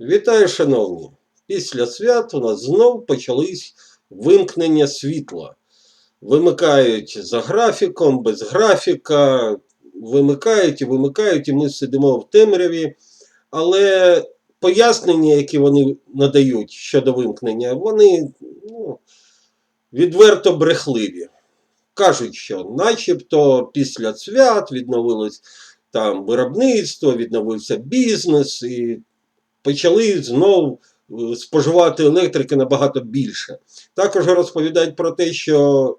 Вітаю, шановні! Після свят у нас знов почались вимкнення світла. Вимикають за графіком, без графіка, вимикають і вимикають, і ми сидимо в темряві. Але пояснення, які вони надають щодо вимкнення, вони ну, відверто брехливі. Кажуть, що начебто після свят відновилось там виробництво, відновився бізнес, і почали знов е, споживати електрики набагато більше. Також розповідають про те, що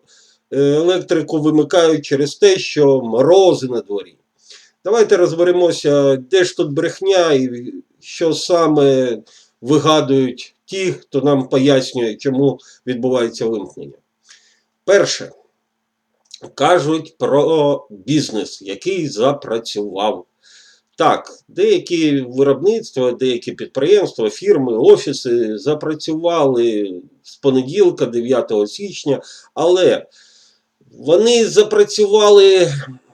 е, електрику вимикають через те, що морози на дворі. Давайте розберемося, де ж тут брехня і що саме вигадують ті, хто нам пояснює, чому відбувається вимкнення. Перше, кажуть про бізнес, який запрацював. Так, деякі виробництва, деякі підприємства, фірми, офіси запрацювали з понеділка, 9 січня, але вони запрацювали,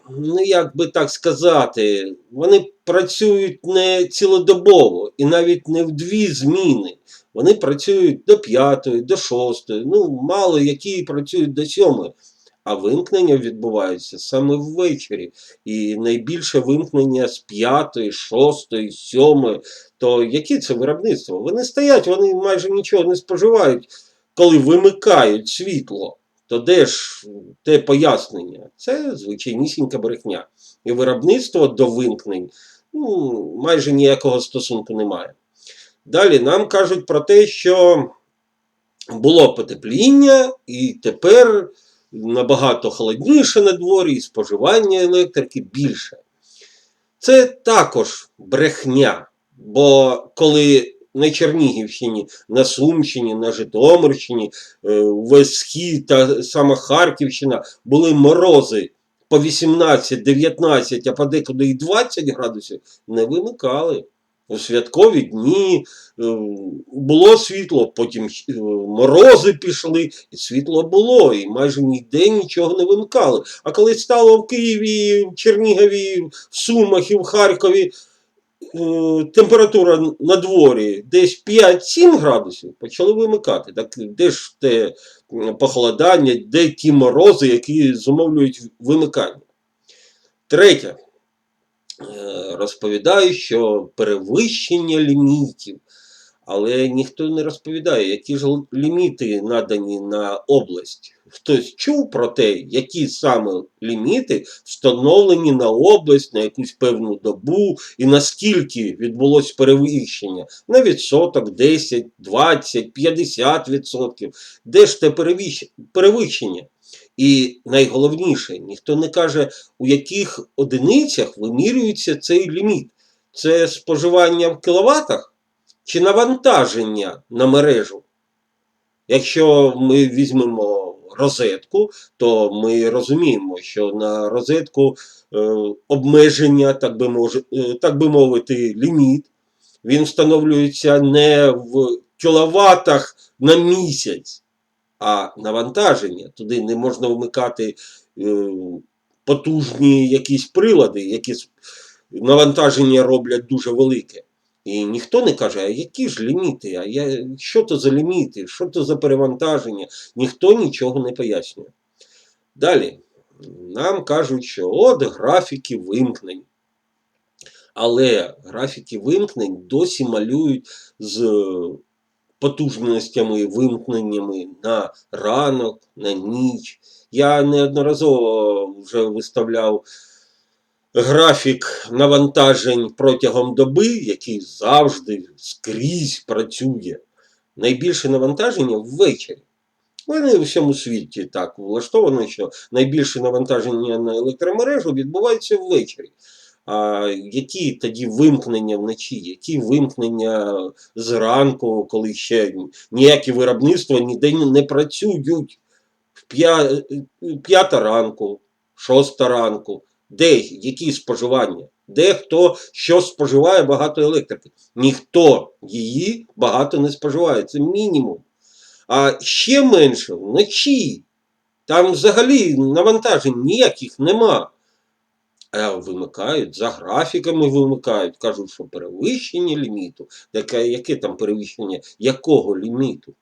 ну як би так сказати, вони працюють не цілодобово і навіть не в дві зміни. Вони працюють до п'ятої, до шостої, ну мало які працюють до сьомої. А вимкнення відбуваються саме ввечері. І найбільше вимкнення з п'ятої, шостої, сьомої. То які це виробництво? Вони стоять, вони майже нічого не споживають, коли вимикають світло. То де ж те пояснення? Це звичайнісінька брехня. І виробництво до вимкнень ну, майже ніякого стосунку немає. Далі нам кажуть про те, що було потепління, і тепер набагато холодніше на дворі, і споживання електрики більше. Це також брехня. Бо коли на Чернігівщині, на Сумщині, на Житомирщині, е, весь схід та сама Харківщина були морози по 18, 19, а подекуди і 20 градусів, не вимикали. Святкові дні е, було світло, потім е, морози пішли, і світло було, і майже ніде нічого не вимикали. А коли стало в Києві, в Чернігові, в Сумах і в Харкові е, температура на дворі десь 5-7 градусів, почали вимикати. Так де ж те похолодання, де ті морози, які зумовлюють вимикання? Третє. Е, розповідає, що перевищення лімітів, але ніхто не розповідає, які ж ліміти надані на область. Хтось чув про те, які саме ліміти встановлені на область на якусь певну добу, і наскільки відбулось перевищення на відсоток 10, 20, 50 відсотків. Де ж те перевищення? І найголовніше, ніхто не каже, у яких одиницях вимірюється цей ліміт. Це споживання в кіловатах чи навантаження на мережу. Якщо ми візьмемо розетку, то ми розуміємо, що на розетку е, обмеження, так би, мож, е, так би мовити, ліміт, він встановлюється не в кіловатах на місяць, а навантаження. Туди не можна вмикати е, потужні якісь прилади, які навантаження роблять дуже велике. І ніхто не каже, а які ж ліміти, а я, що то за ліміти, що то за перевантаження, ніхто нічого не пояснює. Далі, нам кажуть, що от графіки вимкнень. Але графіки вимкнень досі малюють з потужностями, вимкненнями на ранок, на ніч. Я неодноразово вже виставляв графік навантажень протягом доби, який завжди скрізь працює. Найбільше навантаження ввечері. Вони у всьому світі так влаштовано, що найбільше навантаження на електромережу відбувається ввечері. А які тоді вимкнення вночі, які вимкнення зранку, коли ще ніякі виробництва ніде не працюють в п'ята ранку, шоста ранку, де які споживання, де хто що споживає багато електрики. Ніхто її багато не споживає, це мінімум. А ще менше вночі. Там взагалі навантажень ніяких нема. А вимикають, за графіками вимикають, кажуть, що перевищення ліміту. Яке, яке там перевищення? Якого ліміту?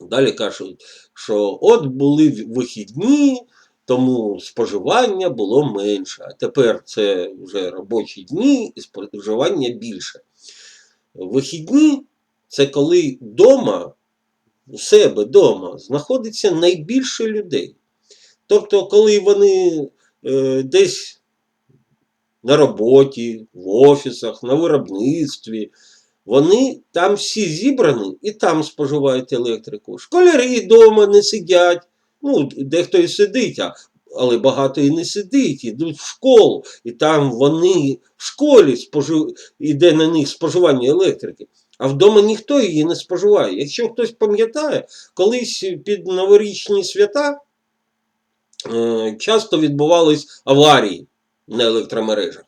Далі кажуть, що от були вихідні, тому споживання було менше. А тепер це вже робочі дні і споживання більше. Вихідні це коли вдома, у себе вдома, знаходиться найбільше людей. Тобто, коли вони е, десь на роботі, в офісах, на виробництві, вони там всі зібрані і там споживають електрику. Школярі вдома не сидять. Ну, дехто і сидить, але багато і не сидить, ідуть в школу, і там вони в школі спожив... іде на них споживання електрики. А вдома ніхто її не споживає. Якщо хтось пам'ятає, колись під новорічні свята е, часто відбувались аварії на електромережах.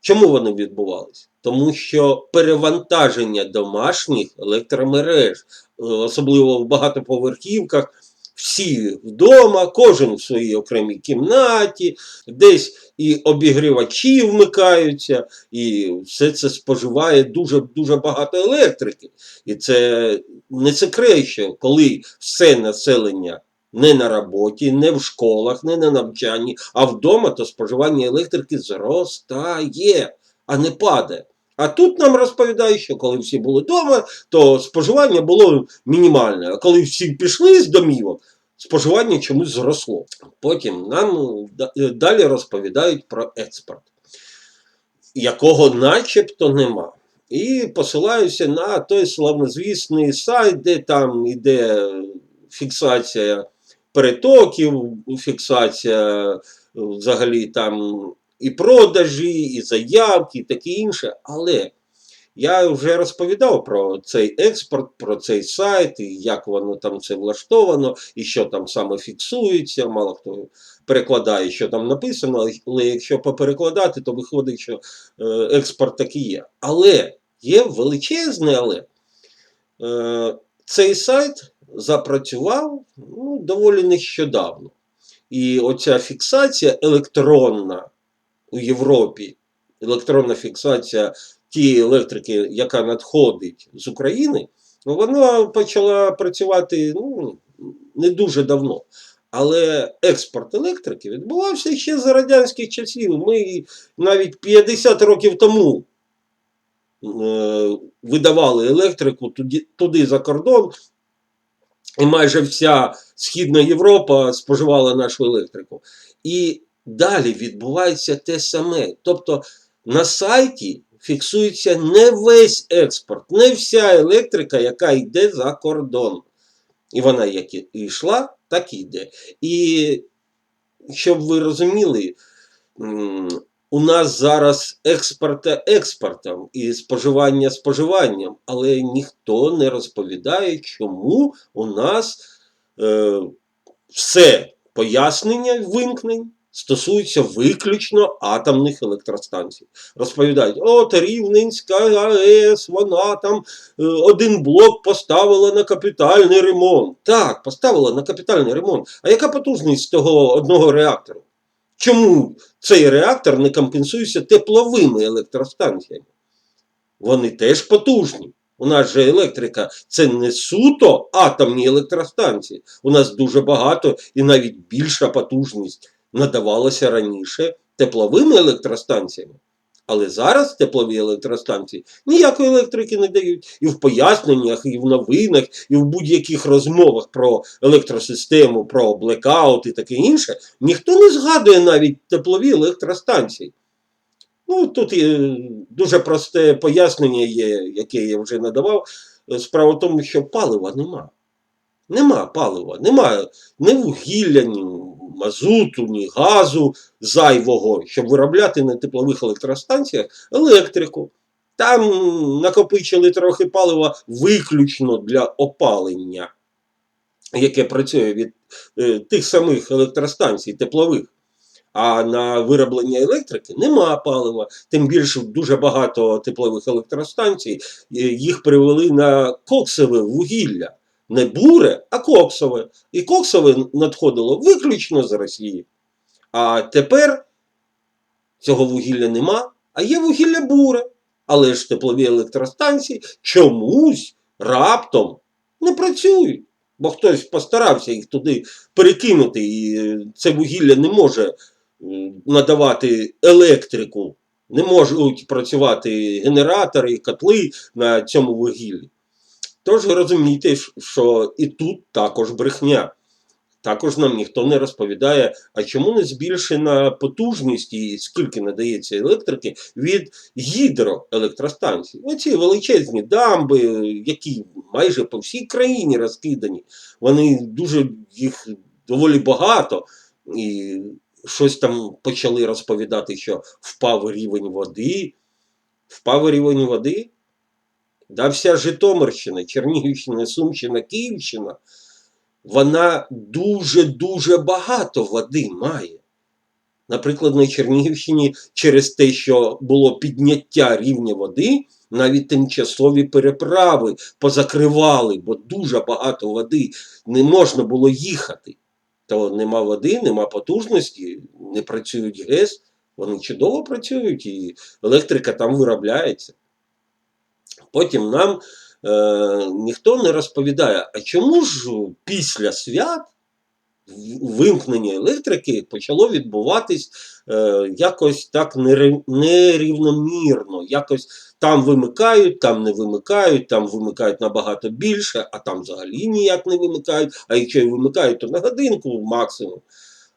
Чому вони відбувалися? Тому що перевантаження домашніх електромереж, е, особливо в багатоповерхівках, всі вдома, кожен в своїй окремій кімнаті, десь і обігрівачі вмикаються, і все це споживає дуже дуже багато електрики. І це не секрет, що коли все населення не на роботі, не в школах, не на навчанні, а вдома, то споживання електрики зростає, а не падає. А тут нам розповідають, що коли всі були вдома, то споживання було мінімальне. А коли всі пішли з домівок, споживання чомусь зросло. Потім нам далі розповідають про експорт, якого начебто нема. І посилаюся на той славнозвісний сайт, де там іде фіксація перетоків, фіксація е, взагалі там і продажі, і заявки, і таке інше. Але я вже розповідав про цей експорт, про цей сайт, і як воно там це влаштовано, і що там саме фіксується. Мало хто перекладає, що там написано, але якщо поперекладати, то виходить, що е, експорт такий є. Але є величезне але. Е, цей сайт запрацював ну, доволі нещодавно. І оця фіксація електронна у Європі, електронна фіксація тієї електрики, яка надходить з України, ну, вона почала працювати ну, не дуже давно. Але експорт електрики відбувався ще за радянських часів. Ми навіть 50 років тому е, видавали електрику туди, туди за кордон, і майже вся Східна Європа споживала нашу електрику. І далі відбувається те саме. Тобто на сайті фіксується не весь експорт, не вся електрика, яка йде за кордон. І вона як і йшла, так і йде. І щоб ви розуміли, у нас зараз експорт експортом і споживання споживанням, але ніхто не розповідає, чому у нас е, все пояснення вимкнень стосуються виключно атомних електростанцій. Розповідають, от Рівненська АЕС, вона там е, один блок поставила на капітальний ремонт. Так, поставила на капітальний ремонт. А яка потужність того одного реактору? Чому цей реактор не компенсується тепловими електростанціями? Вони теж потужні. У нас же електрика це не суто атомні електростанції. У нас дуже багато і навіть більша потужність надавалася раніше тепловими електростанціями. Але зараз теплові електростанції ніякої електрики не дають. І в поясненнях, і в новинах, і в будь-яких розмовах про електросистему, про блекаут і таке інше, ніхто не згадує навіть теплові електростанції. Ну, тут є дуже просте пояснення є, яке я вже надавав. Справа в тому, що палива нема. Нема палива, немає ні вугілля, ні мазуту, ні газу зайвого, щоб виробляти на теплових електростанціях електрику. Там накопичили трохи палива виключно для опалення, яке працює від е, тих самих електростанцій теплових. А на вироблення електрики нема палива. Тим більше дуже багато теплових електростанцій е, їх привели на коксове вугілля. Не буре, а коксове. І коксове надходило виключно з Росії. А тепер цього вугілля нема, а є вугілля буре. Але ж теплові електростанції чомусь раптом не працюють. Бо хтось постарався їх туди перекинути, і е, це вугілля не може надавати електрику, не можуть працювати генератори, котли на цьому вугіллі. Тож розумійте, що і тут також брехня. Також нам ніхто не розповідає, а чому не збільшена потужність і скільки надається електрики від гідроелектростанцій. Оці величезні дамби, які майже по всій країні розкидані, вони дуже їх доволі багато. І щось там почали розповідати, що впав рівень води. Впав рівень води. Да вся Житомирщина, Чернігівщина, Сумщина, Київщина, вона дуже-дуже багато води має. Наприклад, на Чернігівщині через те, що було підняття рівня води, навіть тимчасові переправи позакривали, бо дуже багато води не можна було їхати. То нема води, нема потужності, не працюють ГЕС, вони чудово працюють і електрика там виробляється. Потім нам е, ніхто не розповідає, а чому ж після свят вимкнення електрики почало відбуватись е, якось так нерівномірно. Якось там вимикають, там не вимикають, там вимикають набагато більше, а там взагалі ніяк не вимикають. А якщо і вимикають, то на годинку максимум.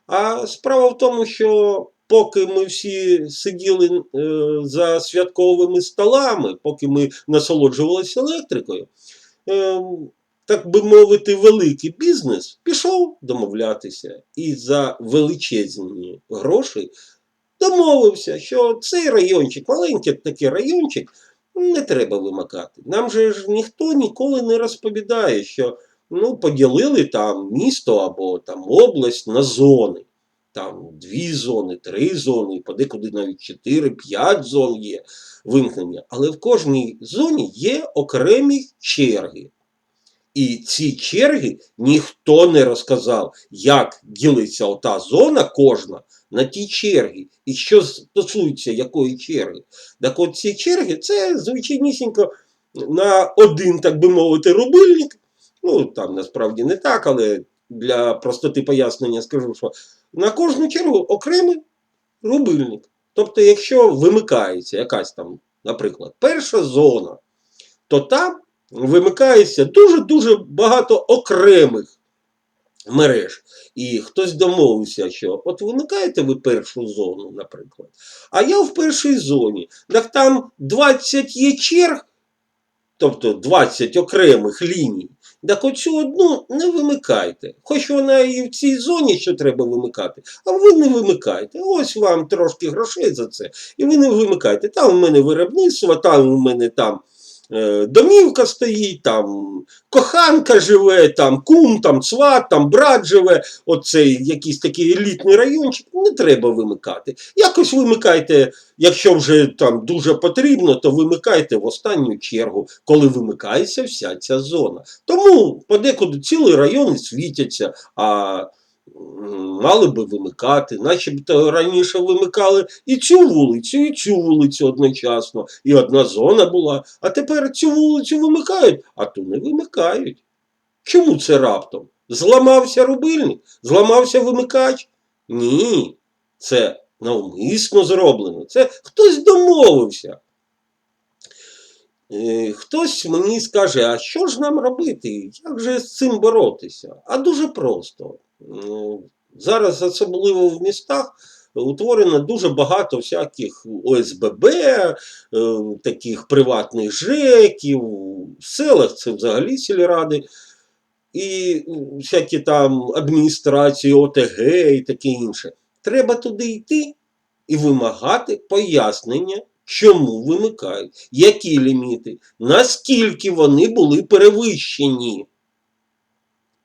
А справа в тому, що поки ми всі сиділи е, за святковими столами, поки ми насолоджувалися електрикою, е, так би мовити, великий бізнес пішов домовлятися і за величезні гроші домовився, що цей райончик, маленький такий райончик, не треба вимикати. Нам же ж ніхто ніколи не розповідає, що ну, поділили там місто або там область на зони. Там дві зони, три зони, подекуди навіть чотири, п'ять зон є вимкнення. Але в кожній зоні є окремі черги. І ці черги ніхто не розказав, як ділиться ота зона кожна на ті черги. І що стосується якої черги. Так от ці черги це звичайнісінько на один, так би мовити, рубильник. Ну, там насправді не так, але для простоти пояснення скажу, що на кожну чергу окремий рубильник. Тобто, якщо вимикається якась там, наприклад, перша зона, то там вимикається дуже-дуже багато окремих мереж. І хтось домовився, що от вимикаєте ви першу зону, наприклад, а я в першій зоні. Так там 20 є черг, тобто 20 окремих ліній. Так оцю одну не вимикайте. Хоч вона і в цій зоні, що треба вимикати, а ви не вимикайте. Ось вам трошки грошей за це. І ви не вимикайте. Там у мене виробництво, там у мене там домівка стоїть, там коханка живе, там кум, там сват, там брат живе. Оцей якийсь такий елітний райончик. Не треба вимикати. Якось вимикайте, якщо вже там дуже потрібно, то вимикайте в останню чергу, коли вимикається вся ця зона. Тому подекуди цілі райони світяться, а мали би вимикати, начебто раніше вимикали і цю вулицю, і цю вулицю одночасно, і одна зона була, а тепер цю вулицю вимикають, а ту не вимикають. Чому це раптом? Зламався рубильник? Зламався вимикач? Ні, це навмисно зроблено. Це хтось домовився. Е, Хтось мені скаже, а що ж нам робити? Як же з цим боротися? А дуже просто. М, Зараз, особливо в містах, утворено дуже багато всяких ОСББ, е, таких приватних ЖЕКів, в селах це взагалі сільради, і всякі там адміністрації, ОТГ і таке інше. Треба туди йти і вимагати пояснення, чому вимикають, які ліміти, наскільки вони були перевищені.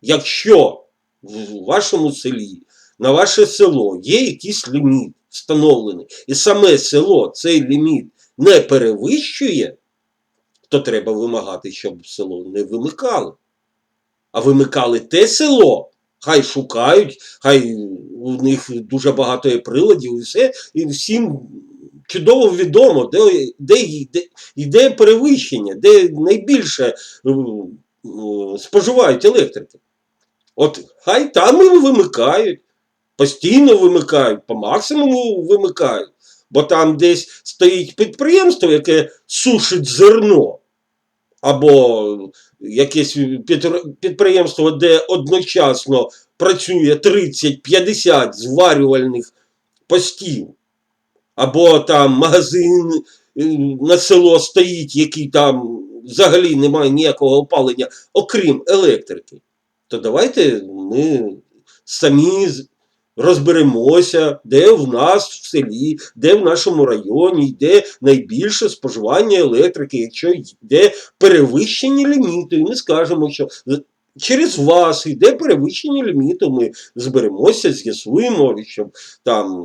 Якщо в вашому селі, на ваше село є якийсь ліміт встановлений, і саме село цей ліміт не перевищує, то треба вимагати, щоб село не вимикало. А вимикали те село, Хай шукають, хай у них дуже багато є приладів і все, і всім чудово відомо, де, де, йде, йде перевищення, де найбільше е, е, споживають електрики. От хай там і вимикають, постійно вимикають, по максимуму вимикають. Бо там десь стоїть підприємство, яке сушить зерно, або якесь підприємство, де одночасно працює 30-50 зварювальних постів, або там магазин е, на село стоїть, який там взагалі не має ніякого опалення, окрім електрики, то давайте ми самі розберемося, де в нас в селі, де в нашому районі йде найбільше споживання електрики, якщо йде перевищення ліміту, і ми скажемо, що через вас йде перевищення ліміту, ми зберемося, з'ясуємо, щоб там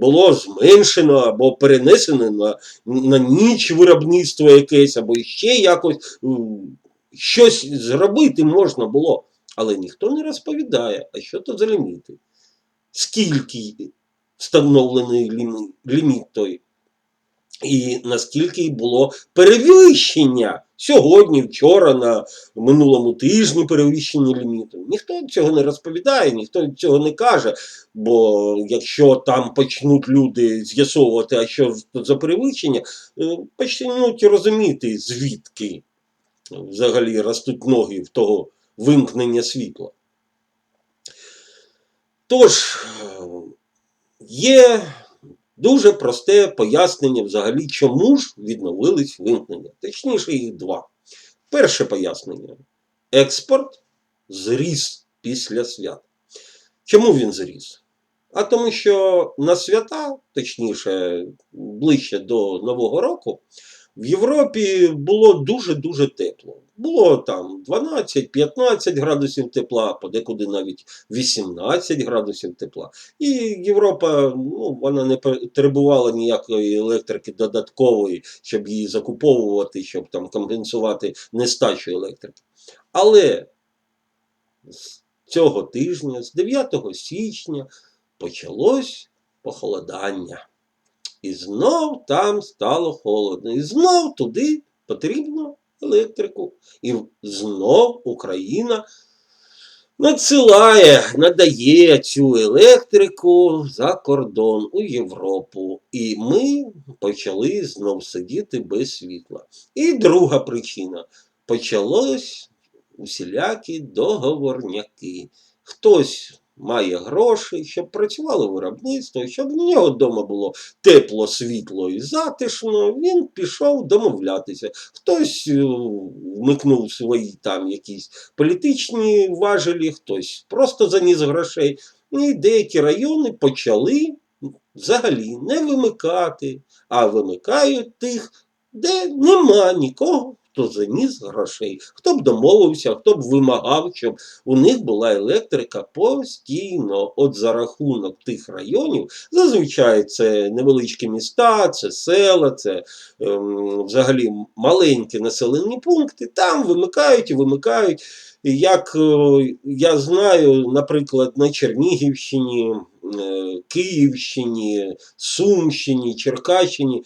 було зменшено або перенесено на, на ніч виробництво якесь, або ще якось щось зробити можна було. Але ніхто не розповідає, а що то за ліміти скільки встановлений лімі- ліміт той, і наскільки було перевищення сьогодні, вчора, на минулому тижні перевищення ліміту. Ніхто цього не розповідає, ніхто цього не каже. Бо якщо там почнуть люди з'ясовувати, а що за перевищення, е, почнуть розуміти, звідки взагалі ростуть ноги в того вимкнення світла. Тож, є дуже просте пояснення взагалі, чому ж відновились вимкнення. Точніше, їх два. Перше пояснення: експорт зріс після свят. Чому він зріс? А тому, що на свята, точніше, ближче до Нового року, в Європі було дуже-дуже тепло. Було там 12-15 градусів тепла, подекуди навіть 18 градусів тепла. І Європа ну, вона не потребувала ніякої електрики додаткової, щоб її закуповувати, щоб там компенсувати нестачу електрики. Але з цього тижня, з 9 січня, почалось похолодання. І знов там стало холодно. І знов туди потрібно електрику. І знов Україна надсилає, надає цю електрику за кордон у Європу. І ми почали знов сидіти без світла. І друга причина. Почалось усілякі договорняки. Хтось має гроші, щоб працювало виробництво, щоб в нього вдома було тепло, світло і затишно, він пішов домовлятися. Хтось е, вмикнув свої там якісь політичні важелі, хтось просто заніс грошей. І деякі райони почали взагалі не вимикати, а вимикають тих, де нема нікого. Хто заніс грошей, хто б домовився, хто б вимагав, щоб у них була електрика постійно. От за рахунок тих районів, зазвичай це невеличкі міста, це села, це ем, взагалі маленькі населені пункти. Там вимикають і вимикають. Як е, я знаю, наприклад, на Чернігівщині, е, Київщині, Сумщині, Черкащині.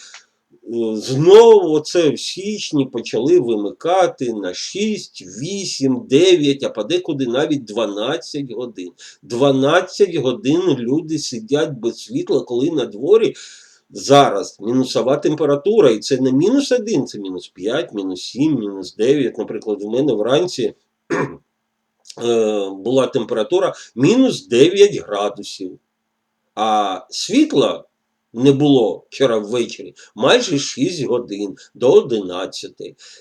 Знову оце в січні почали вимикати на 6, 8, 9, а подекуди навіть 12 годин. 12 годин люди сидять без світла, коли на дворі зараз мінусова температура. І це не мінус 1, це мінус 5, мінус 7, мінус 9. Наприклад, у мене вранці е, була температура мінус 9 градусів. А світла не було вчора ввечері майже 6 годин до 11.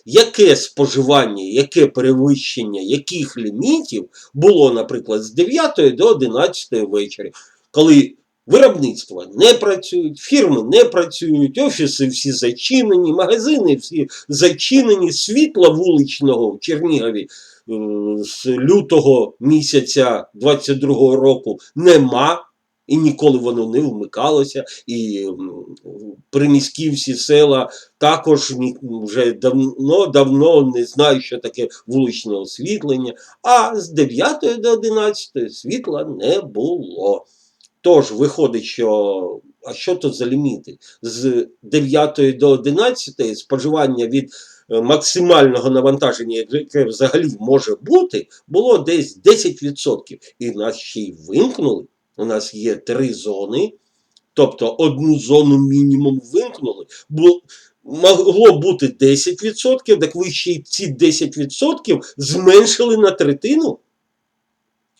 Яке споживання, яке перевищення яких лімітів було, наприклад, з 9 до 11 вечора, коли виробництва не працюють, фірми не працюють, офіси всі зачинені, магазини всі зачинені, світла вуличного в Чернігові е, з лютого місяця 22 року нема. І ніколи воно не вмикалося, і приміські всі села також вже давно давно не знають, що таке вуличне освітлення. А з 9 до 11 світла не було. Тож виходить, що а що то за ліміти? З 9 до 11 споживання від е, максимального навантаження, яке взагалі може бути, було десь 10%. І нас ще й вимкнули. У нас є три зони, тобто одну зону мінімум вимкнули. Бо могло бути 10%, так ви ще й ці 10% зменшили на третину.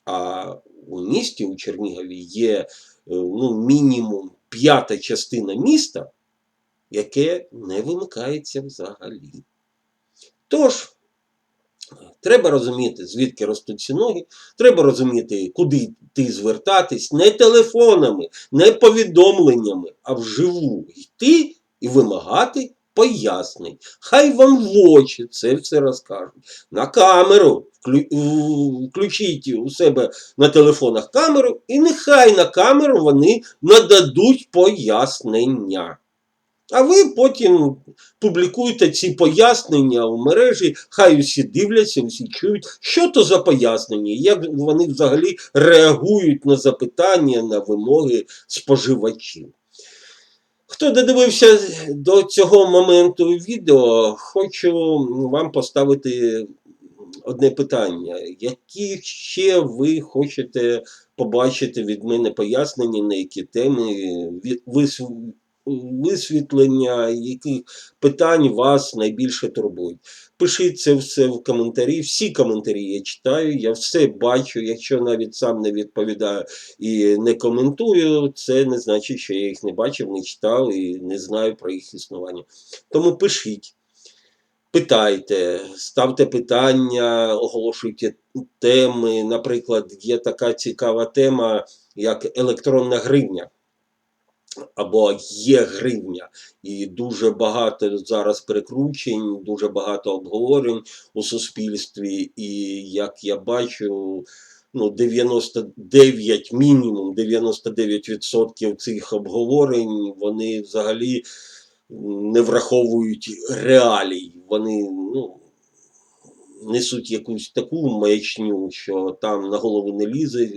А у місті, у Чернігові, є е, ну, мінімум п'ята частина міста, яке не вимикається взагалі. Тож, треба розуміти, звідки ростуть ці ноги, треба розуміти, куди йти звертатись, не телефонами, не повідомленнями, а вживу йти і вимагати пояснень. Хай вам в очі це все розкажуть. На камеру включіть у себе на телефонах камеру, і нехай на камеру вони нададуть пояснення. А ви потім публікуйте ці пояснення в мережі, хай усі дивляться, усі чують, що то за пояснення, як вони взагалі реагують на запитання, на вимоги споживачів. Хто додивився до цього моменту відео, хочу вам поставити одне питання. Які ще ви хочете побачити від мене пояснення, на які теми, висв- висвітлення, яких питань вас найбільше турбують? Пишіть це все в коментарі. Всі коментарі я читаю, я все бачу. Якщо навіть сам не відповідаю і не коментую, це не значить, що я їх не бачив, не читав і не знаю про їх існування. Тому пишіть. Питайте, ставте питання, оголошуйте теми. Наприклад, є така цікава тема, як електронна гривня або є гривня. І дуже багато зараз перекручень, дуже багато обговорень у суспільстві. І як я бачу, ну 99, мінімум 99% цих обговорень, вони взагалі не враховують реалій. Вони ну, несуть якусь таку маячню, що там на голову не лізе,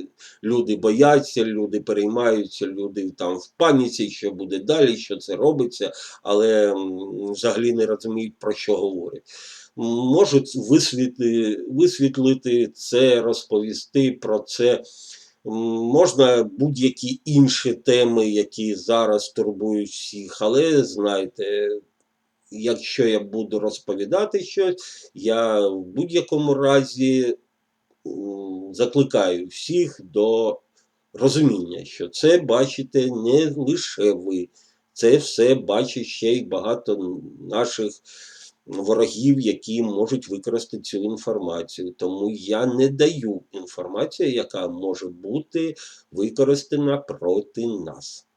люди бояться, люди переймаються, люди там в паніці, що буде далі, що це робиться, але взагалі не розуміють, про що говорять. Можуть висвітлити, висвітлити це, розповісти про це. Можна будь-які інші теми, які зараз турбують всіх, але знайте, якщо я буду розповідати щось, я в будь-якому разі закликаю всіх до розуміння, що це бачите не лише ви, це все бачить ще й багато наших ворогів, які можуть використати цю інформацію. Тому я не даю інформацію, яка може бути використана проти нас.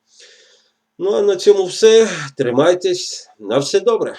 Ну а на цьому все. Тримайтесь. На все добре.